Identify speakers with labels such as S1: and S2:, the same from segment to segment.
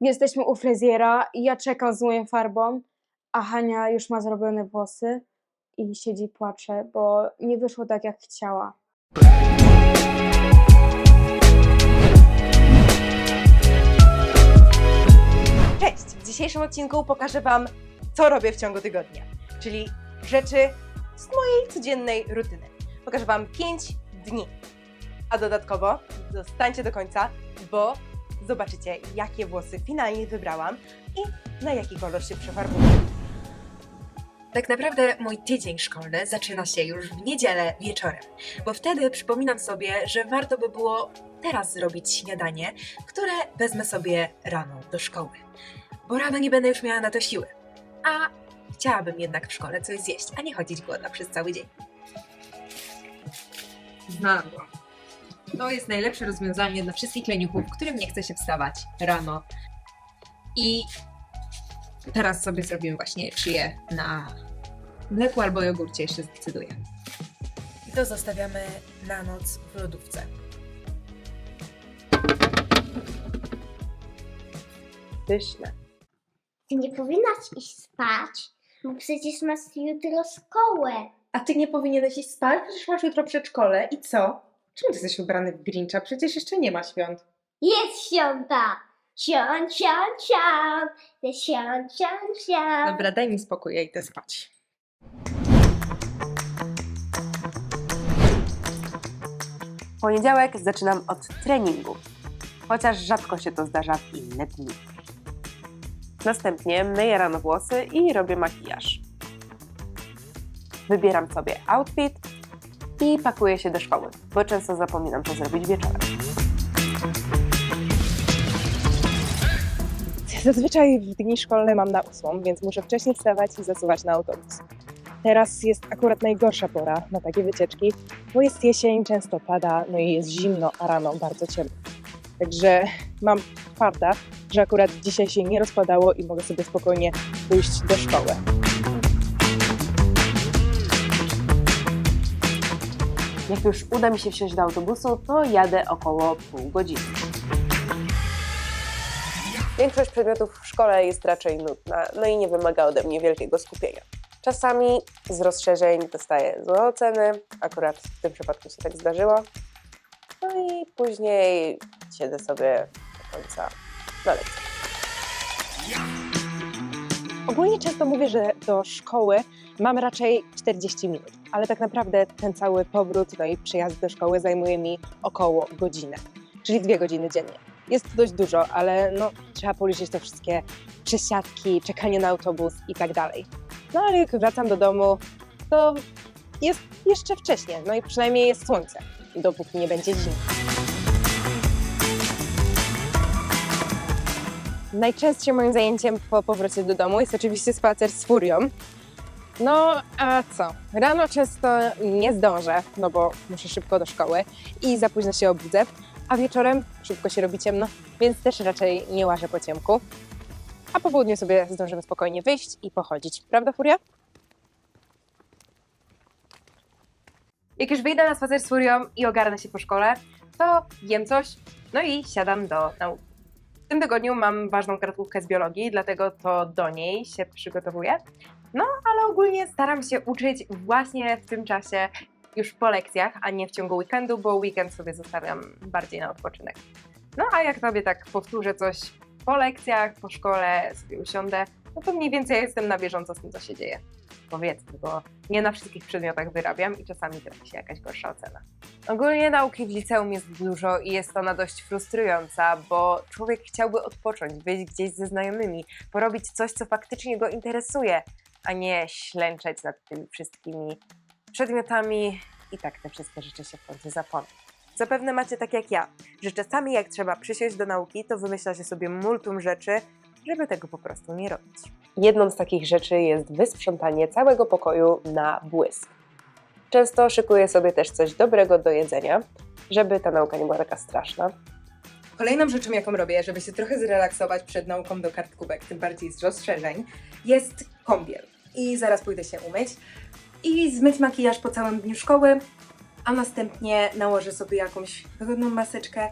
S1: Jesteśmy u fryzjera i ja czekam z moją farbą, a Hania już ma zrobione włosy i siedzi i płacze, bo nie wyszło tak jak chciała.
S2: Cześć! W dzisiejszym odcinku pokażę Wam, co robię w ciągu tygodnia, czyli rzeczy z mojej codziennej rutyny. Pokażę Wam 5 dni. A dodatkowo zostańcie do końca, bo zobaczycie, jakie włosy finalnie wybrałam i na jaki kolor się przefarbuję.
S3: Tak naprawdę mój tydzień szkolny zaczyna się już w niedzielę wieczorem, bo wtedy przypominam sobie, że warto by było teraz zrobić śniadanie, które wezmę sobie rano do szkoły, bo rano nie będę już miała na to siły. A chciałabym jednak w szkole coś zjeść, a nie chodzić głodna przez cały dzień. Znalazłam. To jest najlepsze rozwiązanie dla wszystkich leniuchów, którym nie chce się wstawać rano. I teraz sobie zrobimy właśnie czyję na mleku albo jogurcie, jeszcze zdecyduję. I to zostawiamy na noc w lodówce.
S2: Pyszne.
S4: Ty nie powinnaś iść spać, bo przecież masz jutro szkołę.
S2: A ty nie powinieneś iść spać? Przecież masz jutro przedszkole. I co? Czemu ty jesteś ubrany w Grincha? Przecież jeszcze nie ma świąt.
S4: Jest świąta! Świąt, świąt, świąt! Jest świąt, świąt, świąt!
S2: Dobra, daj mi spokój, ja idę spać.
S5: Poniedziałek zaczynam od treningu, chociaż rzadko się to zdarza w inne dni. Następnie myję rano włosy i robię makijaż. Wybieram sobie outfit i pakuję się do szkoły, bo często zapominam to zrobić wieczorem.
S6: Zazwyczaj w dni szkolne mam na ósmą, więc muszę wcześniej wstawać i zasuwać na autobus. Teraz jest akurat najgorsza pora na takie wycieczki, bo jest jesień, często pada, no i jest zimno, a rano bardzo ciemno. Także mam farta, że akurat dzisiaj się nie rozpadało i mogę sobie spokojnie pójść do szkoły.
S5: Jak już uda mi się wsiąść do autobusu, to jadę około pół godziny. Większość przedmiotów w szkole jest raczej nudna, no i nie wymaga ode mnie wielkiego skupienia. Czasami z rozszerzeń dostaję złe oceny, akurat w tym przypadku się tak zdarzyło. No i później siedzę sobie do końca na lekcji.
S6: Ogólnie często mówię, że do szkoły mam raczej 40 minut, ale tak naprawdę ten cały powrót, no i przyjazd do szkoły zajmuje mi około godzinę, czyli dwie godziny dziennie. Jest to dość dużo, ale no, trzeba policzyć te wszystkie przesiadki, czekanie na autobus i tak dalej. No ale jak wracam do domu, to jest jeszcze wcześnie, no i przynajmniej jest słońce, dopóki nie będzie zimno. Najczęstszym moim zajęciem po powrocie do domu jest oczywiście spacer z furią. No a co? Rano często nie zdążę, no bo muszę szybko do szkoły i za późno się obudzę, a wieczorem szybko się robi ciemno, więc też raczej nie łażę po ciemku. A po południu sobie zdążymy spokojnie wyjść i pochodzić. Prawda, Furia?
S2: Jak już wyjdę na spacer z Furią i ogarnę się po szkole, to jem coś, no i siadam do nauki. W tym tygodniu mam ważną kartkówkę z biologii, dlatego to do niej się przygotowuję. No, ale ogólnie staram się uczyć właśnie w tym czasie, już po lekcjach, a nie w ciągu weekendu, bo weekend sobie zostawiam bardziej na odpoczynek. No, a jak sobie tak powtórzę coś po lekcjach, po szkole, sobie usiądę, no to mniej więcej jestem na bieżąco z tym, co się dzieje. Powiedzmy, bo nie na wszystkich przedmiotach wyrabiam i czasami trafi się jakaś gorsza ocena. Ogólnie nauki w liceum jest dużo i jest ona dość frustrująca, bo człowiek chciałby odpocząć, wyjść gdzieś ze znajomymi, porobić coś, co faktycznie go interesuje, a nie ślęczeć nad tymi wszystkimi przedmiotami i tak te wszystkie rzeczy się w końcu zapomną. Zapewne macie tak jak ja, że czasami jak trzeba przysiąść do nauki, to wymyśla się sobie multum rzeczy, żeby tego po prostu nie robić.
S5: Jedną z takich rzeczy jest wysprzątanie całego pokoju na błysk. Często szykuję sobie też coś dobrego do jedzenia, żeby ta nauka nie była taka straszna.
S2: Kolejną rzeczą, jaką robię, żeby się trochę zrelaksować przed nauką do kartkówek, tym bardziej z rozszerzeń, jest kąpiel. I zaraz pójdę się umyć i zmyć makijaż po całym dniu szkoły, a następnie nałożę sobie jakąś wygodną maseczkę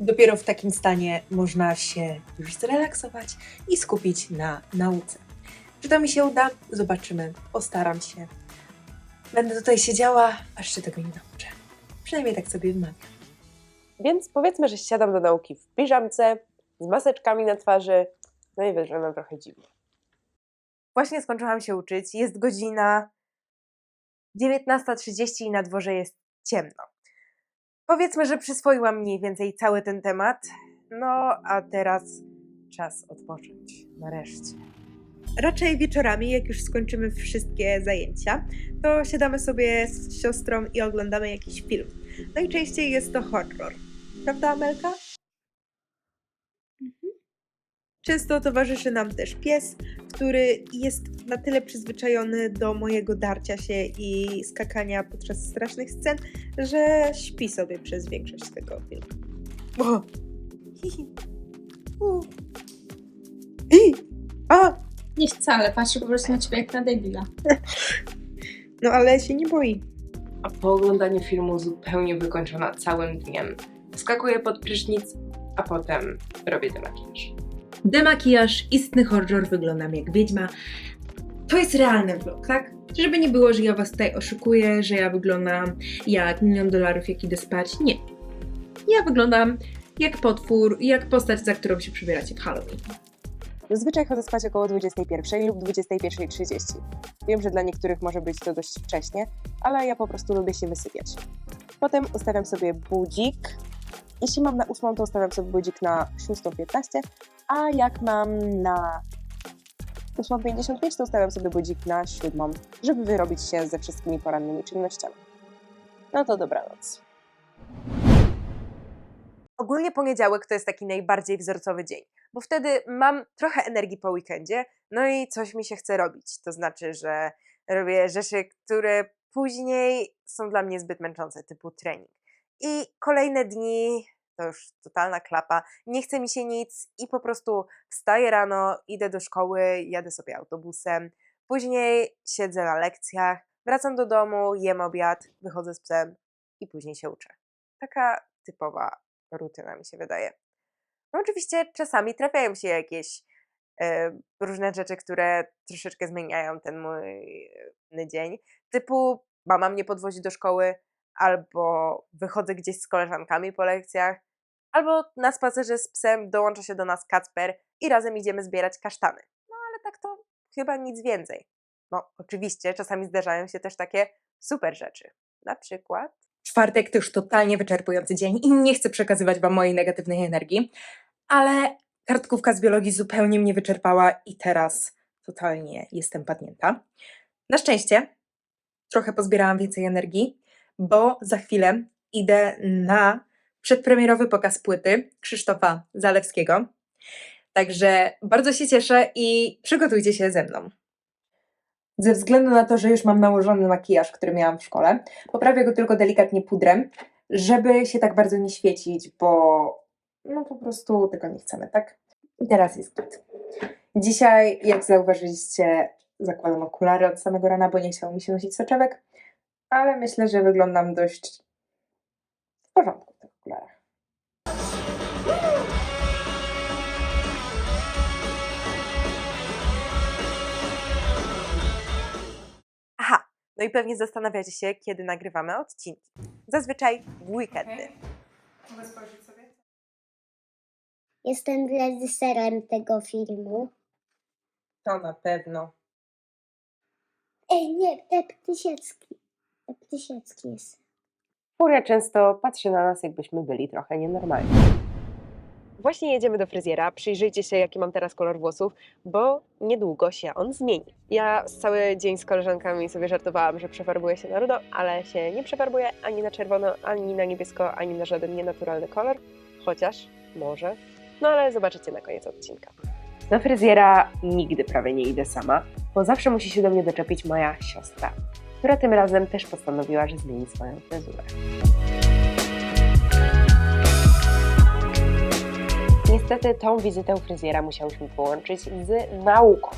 S3: Dopiero w takim stanie można się już zrelaksować i skupić na nauce. Czy to mi się uda? Zobaczymy. Postaram się. Będę tutaj siedziała, aż się tego nie nauczę. Przynajmniej tak sobie wmawiam.
S5: Więc powiedzmy, że siadam do nauki w piżamce, z maseczkami na twarzy, no i wyglądam trochę dziwnie.
S2: Właśnie skończyłam się uczyć. Jest godzina 19.30 i na dworze jest ciemno. Powiedzmy, że przyswoiłam mniej więcej cały ten temat. No, a teraz czas odpocząć. Nareszcie.
S7: Raczej wieczorami, jak już skończymy wszystkie zajęcia, to siadamy sobie z siostrą i oglądamy jakiś film. Najczęściej jest to horror. Prawda, Amelka? Często towarzyszy nam też pies, który jest na tyle przyzwyczajony do mojego darcia się i skakania podczas strasznych scen, że śpi sobie przez większość tego filmu. O! Hihi. I. A!
S8: Nie wcale, patrzy po prostu na ciebie jak na debila.
S7: No ale się nie boi.
S2: A po oglądaniu filmu zupełnie wykończona całym dniem. Skakuję pod prysznic, a potem robię demakijaż.
S3: Demakijaż, istny horror, wyglądam jak wiedźma. To jest realny vlog, tak? Żeby nie było, że ja was tutaj oszukuję, że ja wyglądam jak milion dolarów, jak idę spać. Nie. Ja wyglądam jak potwór, jak postać, za którą się przybieracie w Halloween.
S6: Zazwyczaj chodzę spać około 21 lub 21.30. Wiem, że dla niektórych może być to dość wcześnie, ale ja po prostu lubię się wysypiać. Potem ustawiam sobie budzik. Jeśli mam na 8, to ustawiam sobie budzik na 6.15, a jak mam na 8.55, to ustawiam sobie budzik na 7, żeby wyrobić się ze wszystkimi porannymi czynnościami. No to dobranoc.
S2: Ogólnie poniedziałek to jest taki najbardziej wzorcowy dzień, bo wtedy mam trochę energii po weekendzie, no i coś mi się chce robić. To znaczy, że robię rzeczy, które później są dla mnie zbyt męczące, typu trening. I kolejne dni to już totalna klapa, nie chce mi się nic i po prostu wstaję rano, idę do szkoły, jadę sobie autobusem, później siedzę na lekcjach, wracam do domu, jem obiad, wychodzę z psem i później się uczę. Taka typowa rutyna mi się wydaje. No oczywiście czasami trafiają się jakieś e, różne rzeczy, które troszeczkę zmieniają ten mój e, dzień. Typu mama mnie podwozi do szkoły, albo wychodzę gdzieś z koleżankami po lekcjach, albo na spacerze z psem dołącza się do nas Kacper i razem idziemy zbierać kasztany. No ale tak to chyba nic więcej. No oczywiście czasami zdarzają się też takie super rzeczy. Na przykład
S3: Czwartek to już totalnie wyczerpujący dzień i nie chcę przekazywać Wam mojej negatywnej energii, ale kartkówka z biologii zupełnie mnie wyczerpała i teraz totalnie jestem padnięta. Na szczęście trochę pozbierałam więcej energii, bo za chwilę idę na przedpremierowy pokaz płyty Krzysztofa Zalewskiego. Także bardzo się cieszę i przygotujcie się ze mną. Ze względu na to, że już mam nałożony makijaż, który miałam w szkole, poprawię go tylko delikatnie pudrem, żeby się tak bardzo nie świecić, bo no po prostu tego nie chcemy, tak? I teraz jest git. Dzisiaj, jak zauważyliście, zakładam okulary od samego rana, bo nie chciało mi się nosić soczewek, ale myślę, że wyglądam dość w porządku w tych okularach.
S2: Aha, no i pewnie zastanawiacie się, kiedy nagrywamy odcinki. Zazwyczaj w weekendy. Mogę spojrzeć sobie?
S4: Jestem reżyserem tego filmu.
S3: To na pewno.
S4: Ej, nie, te Ptysiecki. Ptysiecki jest.
S5: Furia często patrzy na nas, jakbyśmy byli trochę nienormalni. Właśnie jedziemy do fryzjera. Przyjrzyjcie się, jaki mam teraz kolor włosów, bo niedługo się on zmieni. Ja cały dzień z koleżankami sobie żartowałam, że przefarbuję się na rudo, ale się nie przefarbuję ani na czerwono, ani na niebiesko, ani na żaden nienaturalny kolor. Chociaż może. No ale zobaczycie na koniec odcinka. Do fryzjera nigdy prawie nie idę sama, bo zawsze musi się do mnie doczepić moja siostra, która tym razem też postanowiła, że zmieni swoją fryzurę. Niestety tą wizytę fryzjera musiałyśmy połączyć z nauką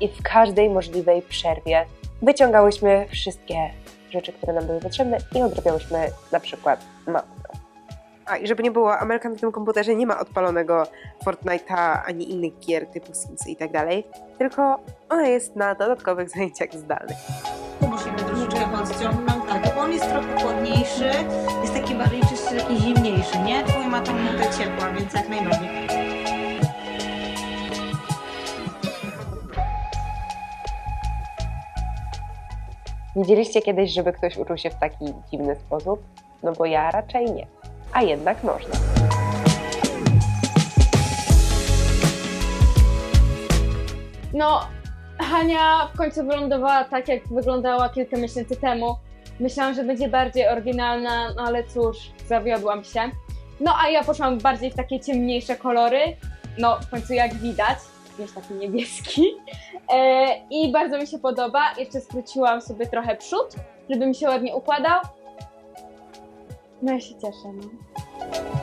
S5: i w każdej możliwej przerwie wyciągałyśmy wszystkie rzeczy, które nam były potrzebne i odrabiałyśmy na przykład matmę.
S2: A i żeby nie było, Amelka na tym komputerze nie ma odpalonego Fortnite'a ani innych gier typu Simsy i tak dalej, tylko ona jest na dodatkowych zajęciach zdalnych.
S9: Troszeczkę podciągnąć, tak, bo on jest trochę chłodniejszy, jest taki bardziej czysty, taki zimniejszy, nie? Twój ma tą nutę ciepła, więc jak najbardziej.
S2: Widzieliście kiedyś, żeby ktoś uczył się w taki dziwny sposób? No bo ja raczej nie. A jednak można.
S1: No, Hania w końcu wylądowała tak, jak wyglądała kilka miesięcy temu. Myślałam, że będzie bardziej oryginalna, no ale cóż, zawiodłam się. No a ja poszłam bardziej w takie ciemniejsze kolory. No, w końcu jak widać, jest taki niebieski. E, I bardzo mi się podoba. Jeszcze skróciłam sobie trochę przód, żeby mi się ładnie układał. No ja się cieszę, no.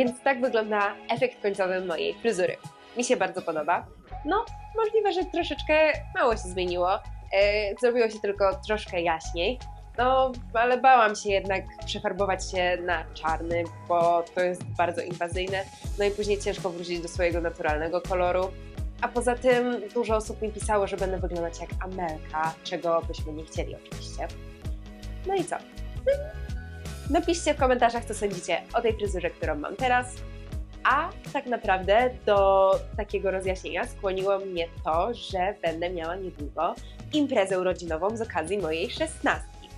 S5: Więc tak wygląda efekt końcowy mojej fryzury. Mi się bardzo podoba. No, możliwe, że troszeczkę mało się zmieniło. E, zrobiło się tylko troszkę jaśniej. No, ale bałam się jednak przefarbować się na czarny, bo to jest bardzo inwazyjne. No i później ciężko wrócić do swojego naturalnego koloru. A poza tym dużo osób mi pisało, że będę wyglądać jak Amelka, czego byśmy nie chcieli oczywiście. No i co? Napiszcie w komentarzach, co sądzicie o tej fryzurze, którą mam teraz. A tak naprawdę do takiego rozjaśnienia skłoniło mnie to, że będę miała niedługo imprezę urodzinową z okazji mojej szesnastki.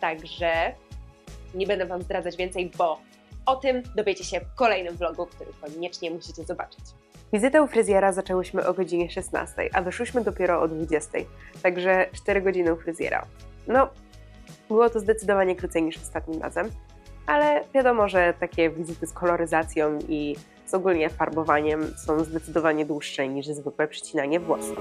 S5: Także nie będę Wam zdradzać więcej, bo o tym dowiecie się w kolejnym vlogu, który koniecznie musicie zobaczyć. Wizytę u fryzjera zaczęłyśmy o godzinie 16, a wyszłyśmy dopiero o 20, także 4 godziny u fryzjera. No, było to zdecydowanie krócej niż ostatnim razem, ale wiadomo, że takie wizyty z koloryzacją i z ogólnie farbowaniem są zdecydowanie dłuższe niż zwykłe przycinanie włosów.